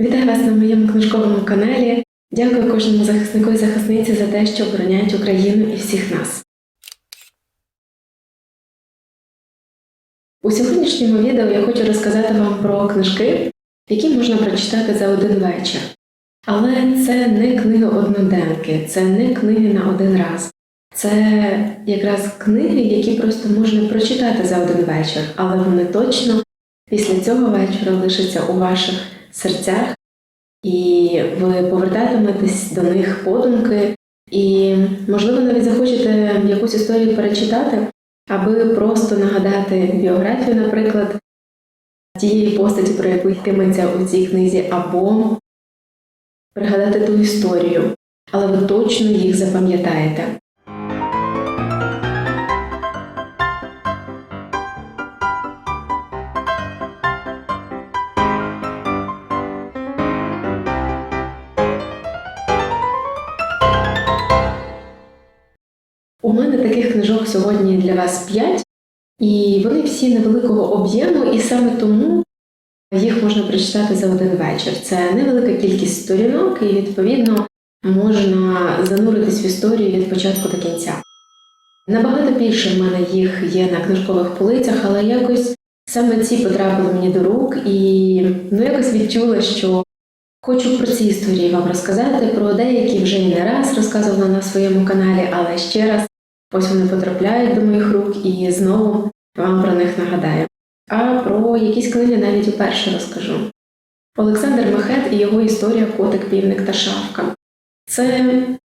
Вітаю вас на моєму книжковому каналі. Дякую кожному захиснику і захисниці за те, що обороняють Україну і всіх нас. У сьогоднішньому відео я хочу розказати вам про книжки, які можна прочитати за один вечір. Але це не книги одноденки, це не книги на один раз. Це якраз книги, які просто можна прочитати за один вечір, але вони точно після цього вечора лишаться у ваших серцях, і ви повертатиметесь до них подумки, і, можливо, навіть захочете якусь історію перечитати, аби просто нагадати біографію, наприклад, тієї постаті, про яку йтиметься у цій книзі, або пригадати ту історію, але ви точно їх запам'ятаєте. Сьогодні для вас 5, і вони всі невеликого об'єму, і саме тому їх можна прочитати за один вечір. Це невелика кількість сторінок, і відповідно можна зануритись в історію від початку до кінця. Набагато більше в мене їх є на книжкових полицях, але якось саме ці потрапили мені до рук, і ну якось відчула, що хочу про ці історії вам розказати, про деякі вже не раз розказувала на своєму каналі, але ще раз ось вони потрапляють до моїх рук і знову вам про них нагадаю. А про якісь книги навіть уперше розкажу. Олександр Мехет і його історія Котик, півник та шавка. Це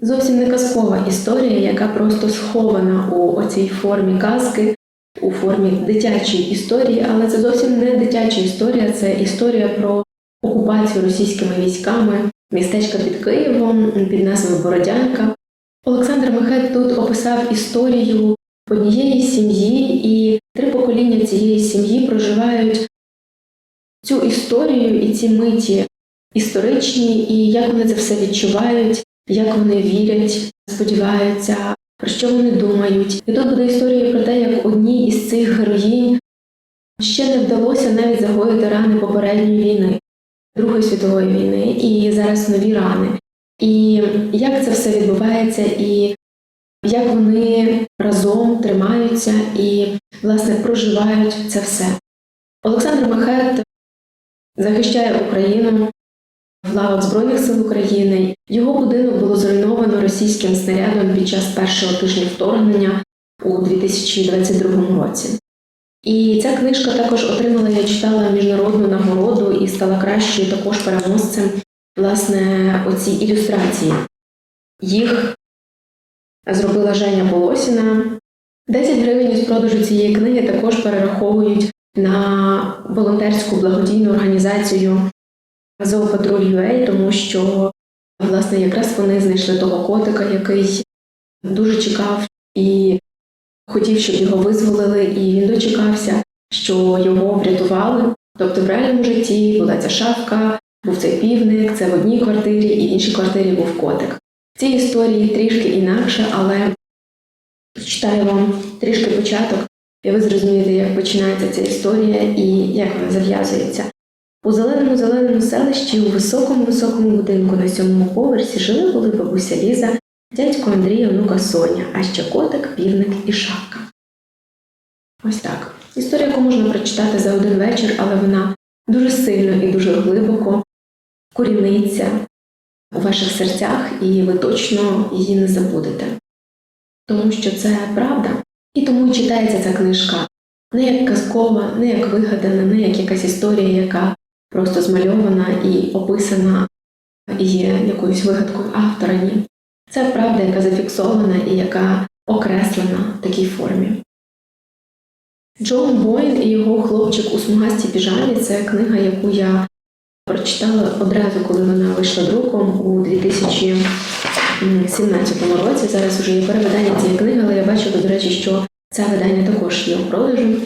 зовсім не казкова історія, яка просто схована у оцій формі казки, у формі дитячої історії, але це зовсім не дитяча історія, це історія про окупацію російськими військами містечка під Києвом під назвою Бородянка. Олександр Мехет тут описав історію однієї сім'ї, і три покоління цієї сім'ї проживають цю історію і ці миті історичні, і як вони це все відчувають, як вони вірять, сподіваються, про що вони думають. І тут буде історія про те, як одній із цих героїнь ще не вдалося навіть загоїти рани попередньої війни, Другої світової війни, і зараз нові рани. І як це все відбувається, і як вони разом тримаються і, власне, проживають це все. Олександр Махет захищає Україну в лавах Збройних сил України. Його будинок було зруйновано російським снарядом під час першого тижня вторгнення у 2022 році. І ця книжка також отримала, я читала міжнародну нагороду і стала кращою також переможцем власне оці ілюстрації. Їх зробила Женя Полосіна. 10 гривень із продажу цієї книги також перераховують на волонтерську благодійну організацію Зоопатруль.ua, тому що власне якраз вони знайшли того котика, який дуже чекав і хотів, щоб його визволили, і він дочекався, що його врятували. Тобто в реальному житті була ця шafка, був цей півник, це в одній квартирі, і в іншій квартирі був котик. В цій історії трішки інакше, але прочитаю вам трішки початок, і ви зрозумієте, як починається ця історія і як вона зав'язується. У зеленому зеленому селищі у високому високому будинку на сьомому поверсі жили були бабуся Ліза, дядько Андрій, онука Соня, а ще котик, півник і шапка. Ось так. Історія, яку можна прочитати за один вечір, але вона дуже сильно і дуже глибоко коріниться у ваших серцях, і ви точно її не забудете. Тому що це правда, і тому читається ця книжка не як казкова, не як вигадана, не як якась історія, яка просто змальована і описана і є якоюсь вигадкою автора. Ні. Це правда, яка зафіксована і яка окреслена в такій формі. Джон Бойн і його хлопчик у смугастій піжамі це книга, яку я прочитала одразу, коли вона вийшла друком у 2017 році. Зараз вже є перевидання цієї книги, але я бачила, до речі, що це видання також є у продажу.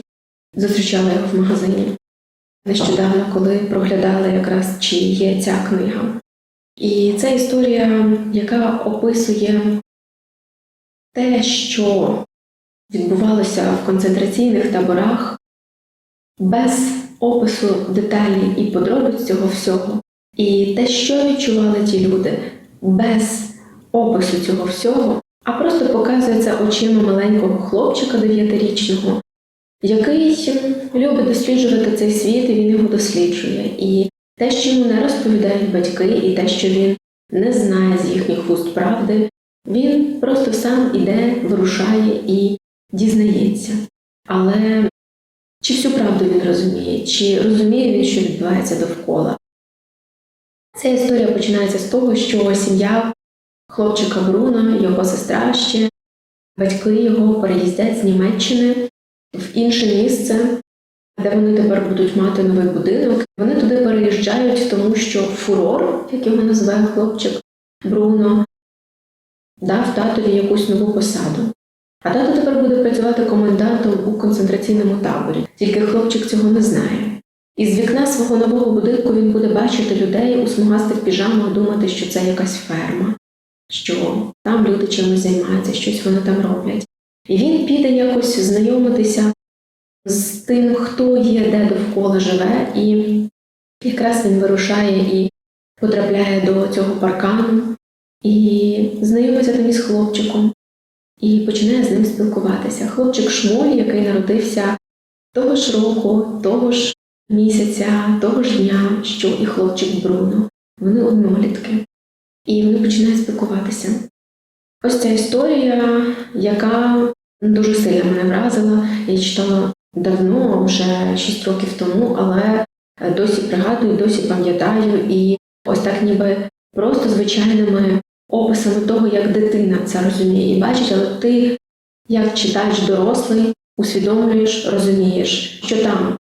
Зустрічала його в магазині нещодавно, коли проглядала якраз чи є ця книга. І це історія, яка описує те, що відбувалося в концентраційних таборах без опису деталей і подробиць цього всього. І те, що відчували ті люди, без опису цього всього, а просто показується очима маленького хлопчика дев'ятирічного, який любить досліджувати цей світ, і він його досліджує. І те, що йому не розповідають батьки, і те, що він не знає з їхніх уст правди, він просто сам іде, вирушає і дізнається. Але чи всю правду він розуміє, чи розуміє він, що відбувається довкола? Ця історія починається з того, що сім'я хлопчика Бруна, його сестра ще, батьки його переїздять з Німеччини в інше місце, де вони тепер будуть мати новий будинок. Вони туди переїжджають, тому що фурор, як його називає хлопчик Бруно, дав татові якусь нову посаду. А тато тепер буде працювати комендантом у концентраційному таборі, тільки хлопчик цього не знає. І з вікна свого нового будинку він буде бачити людей у смугастих піжамах, думати, що це якась ферма, що там люди чимось займаються, щось вони там роблять. І він піде якось знайомитися з тим, хто є, де довкола живе, і якраз він вирушає і потрапляє до цього паркану, і знайомиться там із хлопчиком, і починає з ним спілкуватися. Хлопчик Шмоль, який народився того ж року, того ж місяця, того ж дня, що і хлопчик Бруно. Вони однолітки. І вони починають спілкуватися. Ось ця історія, яка дуже сильно мене вразила. Я читала давно, вже 6 років тому, але досі пригадую, досі пам'ятаю, і ось так ніби просто звичайними описами того, як дитина це розуміє і бачить, але ти, як читаєш дорослий, усвідомлюєш, розумієш, що там,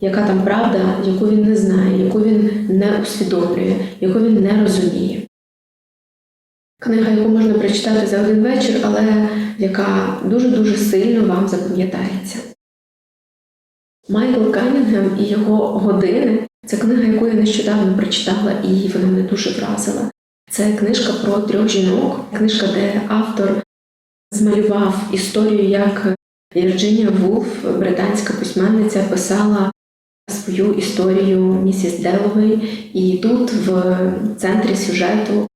яка там правда, яку він не знає, яку він не усвідомлює, яку він не розуміє. Книга, яку можна прочитати за один вечір, але яка дуже-дуже сильно вам запам'ятається. Майкл Канінгем і його години це книга, яку я нещодавно прочитала, і вона мене дуже вразила. Це книжка про трьох жінок, книжка, де автор змалював історію, як Вірджинія Вулф, британська письменниця, писала свою історію місіс Деловей. І тут в центрі сюжету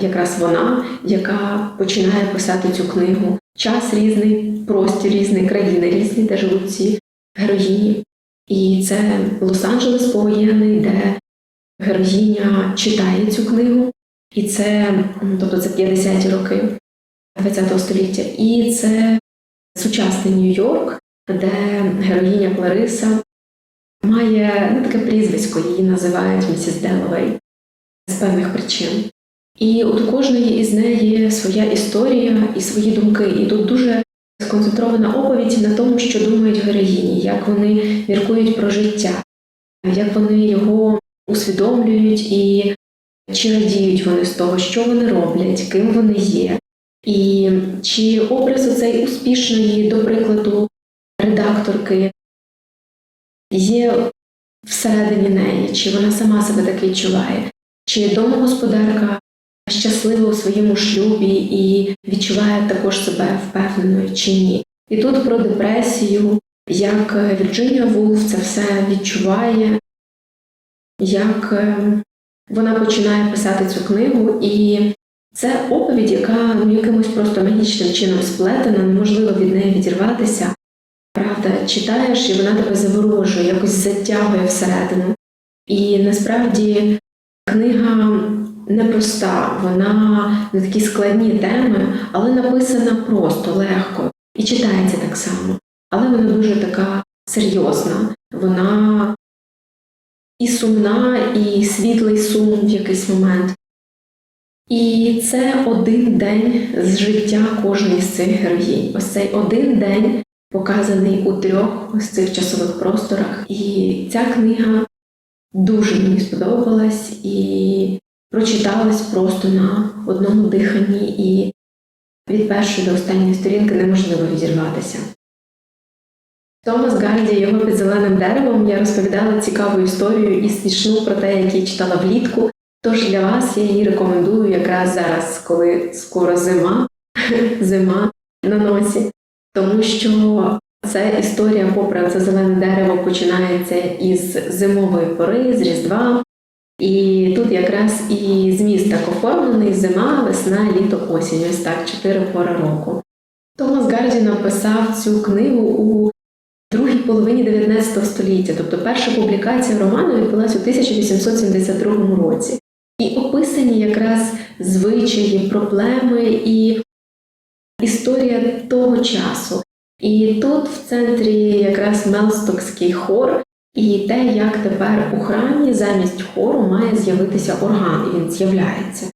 якраз вона, яка починає писати цю книгу. Час різний, простір різний, країни різні, де живуть ці героїні. І це Лос-Анджелес повоєнний, де героїня читає цю книгу. І це, тобто це 50-ті роки ХХ століття. І це сучасний Нью-Йорк, де героїня Клариса має ну, таке прізвисько, її називають місіс Деловей з певних причин. І у кожної із неї є своя історія і свої думки. І тут дуже сконцентрована оповідь на тому, що думають героїні, як вони міркують про життя, як вони його усвідомлюють і чи радіють вони з того, що вони роблять, ким вони є, і чи образ оцей успішної, до прикладу, редакторки є всередині неї, чи вона сама себе так відчуває, чи домогосподарка щаслива у своєму шлюбі і відчуває також себе впевненою чи ні. І тут про депресію, як Вірджинія Вулф це все відчуває, як ем, вона починає писати цю книгу, і це оповідь, яка ну, якимось просто магічним чином сплетена, неможливо від неї відірватися. Правда, читаєш, і вона тебе заворожує, якось затягує всередину. І насправді книга непроста, вона на такі складні теми, але написана просто, легко і читається так само. Але вона дуже така серйозна. Вона і сумна, і світлий сум в якийсь момент. І це один день з життя кожної з цих героїнь. Ось цей один день показаний у трьох ось цих часових просторах. І ця книга дуже мені сподобалась і прочиталась просто на одному диханні, і від першої до останньої сторінки неможливо відірватися. Томас Гарді, його під зеленим деревом, я розповідала цікаву історію і смішну про те, як я читала влітку. Тож для вас я її рекомендую якраз зараз, коли скоро зима, зима на носі, тому що ця історія, попри це зелене дерево, починається із зимової пори, з Різдва. І тут якраз і зміст так оформлений зима, весна, літо, осінь. Ось так, чотири пори року. Томас Гарді написав цю книгу у половині 19 століття, тобто перша публікація роману відбулася у 1872 році. І описані якраз звичаї, проблеми і історія того часу. І тут в центрі якраз Мелстокський хор, і те, як тепер у храмі замість хору має з'явитися орган, і він з'являється.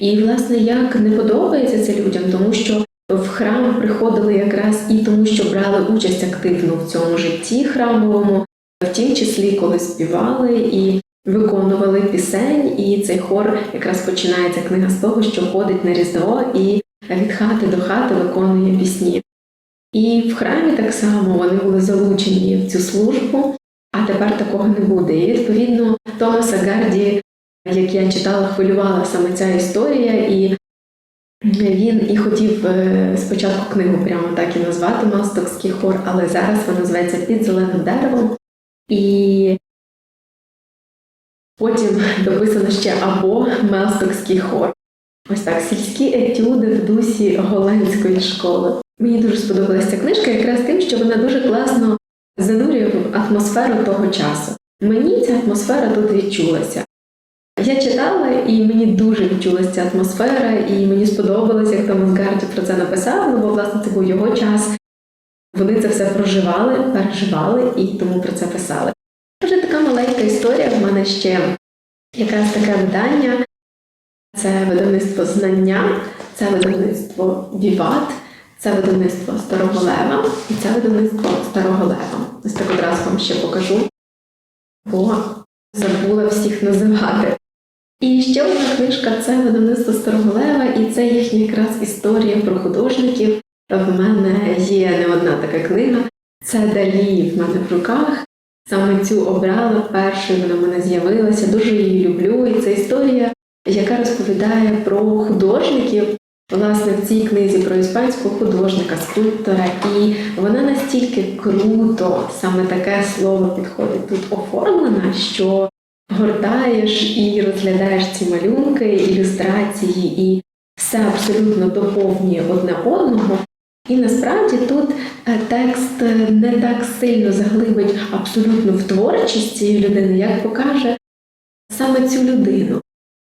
І, власне, як не подобається це людям, тому що в храм приходили якраз і тому, що брали участь активно в цьому житті храмовому, в тім числі, коли співали і виконували пісень, і цей хор якраз починається книга з того, що ходить на Різдво і від хати до хати виконує пісні. І в храмі так само вони були залучені в цю службу, а тепер такого не буде. І відповідно Томаса Гарді, як я читала, хвилювала саме ця історія, і він і хотів е, спочатку книгу прямо так і назвати Мастокський хор, але зараз вона називається Під зеленим деревом. І потім дописано ще або Мелстокський хор. Ось так, сільські етюди в дусі голландської школи. Мені дуже сподобалася ця книжка якраз тим, що вона дуже класно занурює в атмосферу того часу. Мені ця атмосфера тут відчулася. Я читала, і мені дуже відчулася ця атмосфера, і мені сподобалось, як Томас Гарді про це написав, ну бо власне це був його час. Вони це все проживали, переживали і тому про це писали. Вже така маленька історія. В мене ще якраз таке видання. Це видавництво знання, це видавництво Віват, це видавництво Старого Лева і це видавництво Старого Лева. Ось так одразу вам ще покажу, бо забула всіх називати. І ще одна книжка це видавництво Старого Лева, і це їхня якраз історія про художників. В мене є не одна така книга. Це Далі в мене в руках. Саме цю обрала першою, вона в мене з'явилася. Дуже її люблю. І це історія, яка розповідає про художників. Власне, в цій книзі про іспанського художника, скульптора, і вона настільки круто, саме таке слово підходить тут оформлена, що гортаєш і розглядаєш ці малюнки, ілюстрації, і все абсолютно доповнює одне одного. І насправді тут е, текст не так сильно заглибить абсолютно в творчість цієї людини, як покаже саме цю людину.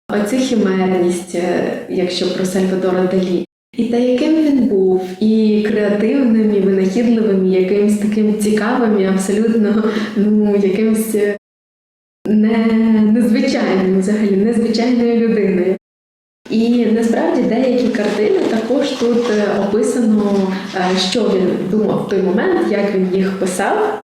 Оцю хімерність, е, якщо про Сальвадора Далі, і те, яким він був, і креативним, і винахідливим, і якимось таким цікавим, і абсолютно ну, якимось е, не, незвичайним, взагалі, незвичайною людиною. І насправді деякі картини також тут е, описано, е, що він думав в той момент, як він їх писав,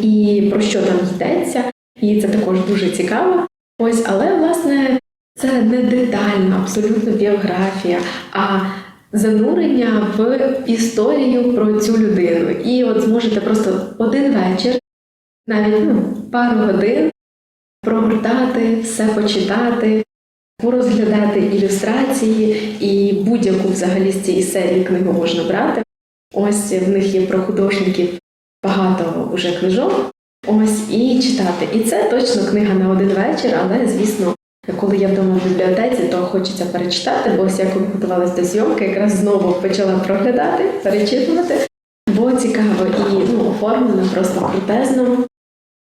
і про що там йдеться. І це також дуже цікаво. Ось, але власне це не детальна, абсолютно біографія, а занурення в історію про цю людину. І от зможете просто один вечір, навіть ну, пару годин прогортати, все почитати, порозглядати ілюстрації і будь-яку взагалі з цієї серії книгу можна брати. Ось в них є про художників багато вже книжок. Ось і читати. І це точно книга на один вечір, але звісно, коли я вдома в бібліотеці, то хочеться перечитати, бо ось коли готувалася до зйомки, якраз знову почала проглядати, перечитувати, бо цікаво і ну, оформлено просто крутезно.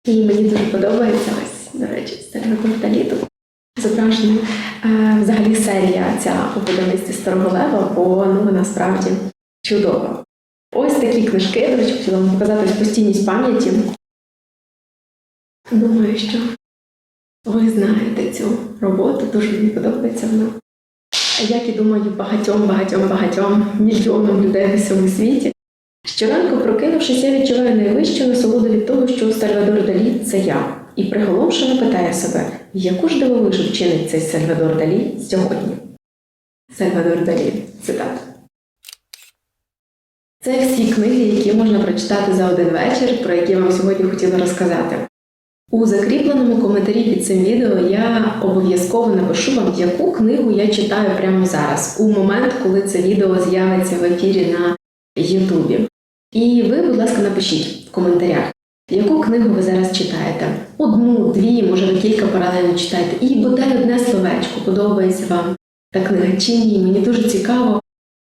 І мені дуже подобається до речі, стереокомпталіту. Зображена е, взагалі серія ця у видавництві Старого Лева, бо ну, вона справді чудова. Ось такі книжки, до речі, хотіла вам показати постійність пам'яті. Думаю, що ви знаєте цю роботу, дуже мені подобається вона. Як і думаю, багатьом, багатьом, багатьом мільйонам людей в усьому світі. Щоранку, прокинувшись, я відчуваю найвищу насолоду від того, що Сальвадор Далі це я. І приголомшено питає себе, яку ж дивовижу вчинить цей Сальвадор Далі сьогодні. Сальвадор Далі, цитата. Це всі книги, які можна прочитати за один вечір, про які я вам сьогодні хотіла розказати. У закріпленому коментарі під цим відео я обов'язково напишу вам, яку книгу я читаю прямо зараз, у момент, коли це відео з'явиться в ефірі на Ютубі. І ви, будь ласка, напишіть в коментарях, яку книгу ви зараз читаєте. одну, дві, може ви кілька паралельно читайте. І бодай одне словечко, подобається вам та книга чи ні. Мені дуже цікаво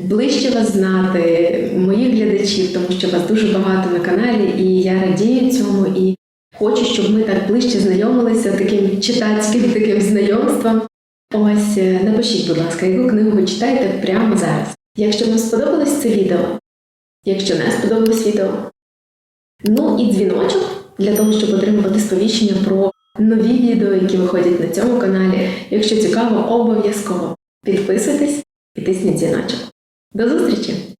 ближче вас знати, моїх глядачів, тому що вас дуже багато на каналі, і я радію цьому і хочу, щоб ми так ближче знайомилися таким читацьким таким знайомством. Ось е, напишіть, будь ласка, яку книгу ви читаєте прямо зараз. Якщо вам сподобалось це відео, якщо не сподобалось відео, ну і дзвіночок для того, щоб отримувати сповіщення про нові відео, які виходять на цьому каналі. Якщо цікаво, обов'язково підписуйтесь і тисніть дзвіночок. До зустрічі!